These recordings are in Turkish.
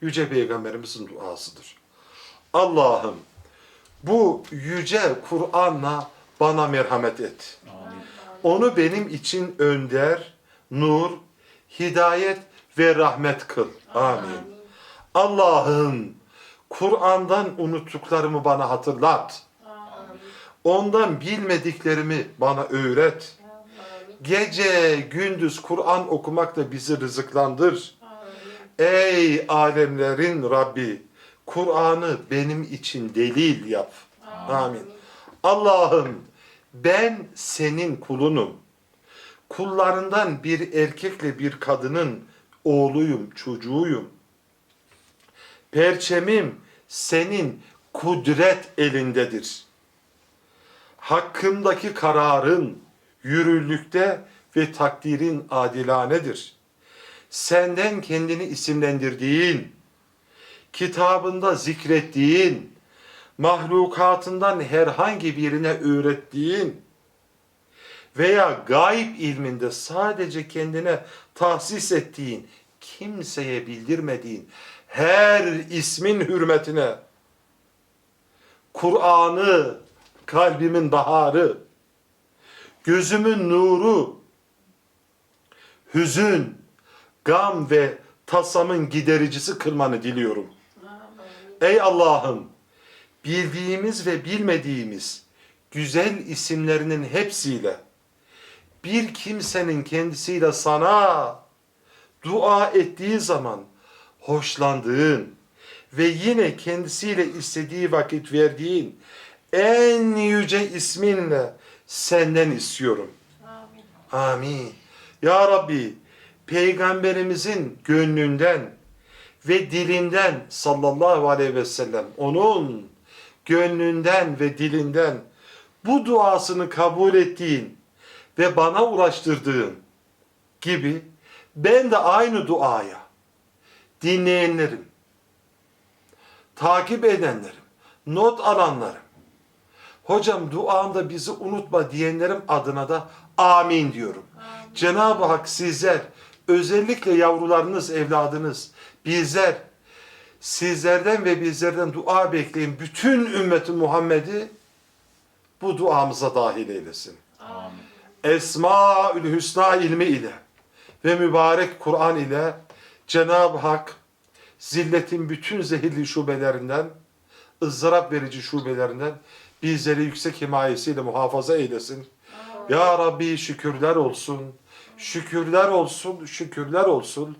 Yüce Peygamberimizin duasıdır. Allah'ım bu yüce Kur'an'la bana merhamet et. Onu benim için önder, nur, hidayet ve rahmet kıl. Amin. Allah'ım Kur'an'dan unuttuklarımı bana hatırlat. Ondan bilmediklerimi bana öğret. Gece gündüz Kur'an okumakla bizi rızıklandır. Ey alemlerin Rabbi, Kur'an'ı benim için delil yap. Amin. Allah'ım ben senin kulunum. Kullarından bir erkekle bir kadının oğluyum, çocuğuyum. Perçemim senin kudret elindedir. Hakkımdaki kararın yürürlükte ve takdirin adilanedir. Senden kendini isimlendirdiğin, kitabında zikrettiğin, mahlukatından herhangi birine öğrettiğin veya gayb ilminde sadece kendine tahsis ettiğin, kimseye bildirmediğin her ismin hürmetine Kur'an'ı kalbimin baharı, gözümün nuru, hüzün, gam ve tasamın gidericisi kılmanı diliyorum. Ey Allah'ım, bildiğimiz ve bilmediğimiz güzel isimlerinin hepsiyle bir kimsenin kendisiyle sana dua ettiği zaman hoşlandığın ve yine kendisiyle istediği vakit verdiğin en yüce isminle senden istiyorum. Amin. Ya Rabbi, Peygamberimizin gönlünden ve dilinden sallallahu aleyhi ve sellem onun gönlünden ve dilinden bu duasını kabul ettiğin ve bana ulaştırdığın gibi ben de aynı duaya dinleyenlerim, takip edenlerim, not alanlarım, hocam duanda bizi unutma diyenlerim adına da amin diyorum. Cenab-ı Hak sizler, özellikle yavrularınız, evladınız, bizler, sizlerden ve bizlerden dua bekleyin. Bütün ümmeti Muhammed'i bu duamıza dahil eylesin. Esmaül Hüsna ilmi ile ve mübarek Kur'an ile Cenab-ı Hak zilletin bütün zehirli şubelerinden, ızdırap verici şubelerinden bizleri yüksek himayesiyle muhafaza eylesin. Ya Rabbi şükürler olsun, şükürler olsun, şükürler olsun.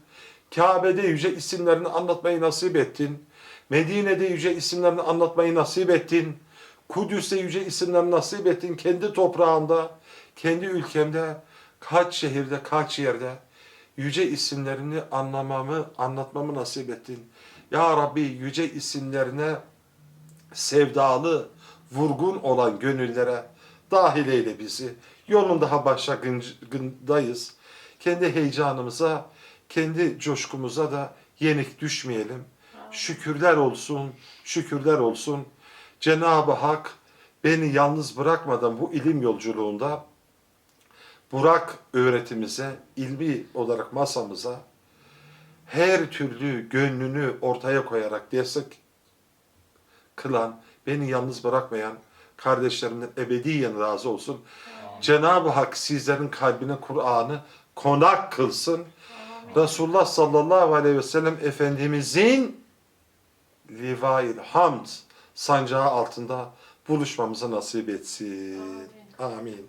Kabe'de yüce isimlerini anlatmayı nasip ettin. Medine'de yüce isimlerini anlatmayı nasip ettin. Kudüs'te yüce isimlerini nasip ettin. Kendi toprağında, kendi ülkemde, kaç şehirde, kaç yerde yüce isimlerini anlamamı, anlatmamı nasip ettin. Ya Rabbi yüce isimlerine sevdalı, vurgun olan gönüllere dahil eyle bizi. Yolun daha başlangıcındayız. Kendi heyecanımıza, kendi coşkumuza da yenik düşmeyelim. Şükürler olsun, şükürler olsun. Cenab-ı Hak beni yalnız bırakmadan bu ilim yolculuğunda Burak öğretimize, ilmi olarak masamıza her türlü gönlünü ortaya koyarak destek kılan, beni yalnız bırakmayan kardeşlerimden ebediyen razı olsun. Cenab-ı Hak sizlerin kalbine Kur'an'ı konak kılsın. Resulullah sallallahu aleyhi ve sellem Efendimizin livail hamd sancağı altında buluşmamıza nasip etsin. Amin.